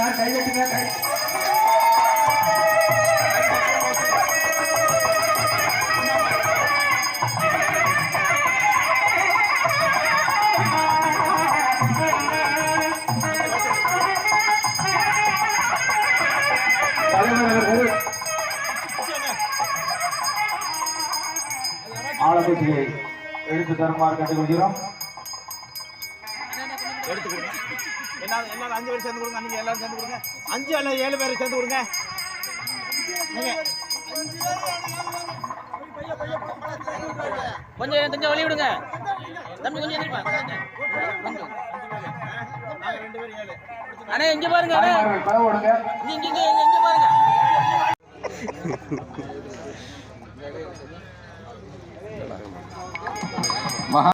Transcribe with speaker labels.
Speaker 1: எல்லாரும் கை வைக்குங்க கை. தலைவர் ஆலோசனையை எடுத்து தருமாறு கேட்டுக்கொள்கிறோம்
Speaker 2: எடுத்து கொடுங்க. எல்லாரும் எல்லாரும் அஞ்சு பேர் சேர்ந்து கொடுங்க. நீங்க எல்லாரும் சேர்ந்து கொடுங்க. அஞ்சு அல்ல ஏழு பேர் சேர்ந்து கொடுங்க.
Speaker 3: கொஞ்சம் கொஞ்சம் வழி விடுங்க. தம்பி கொஞ்சம் அண்ணே இங்க பாருங்க அண்ணே.
Speaker 1: தாய்மார்கள்
Speaker 3: இங்க இங்க பாருங்க.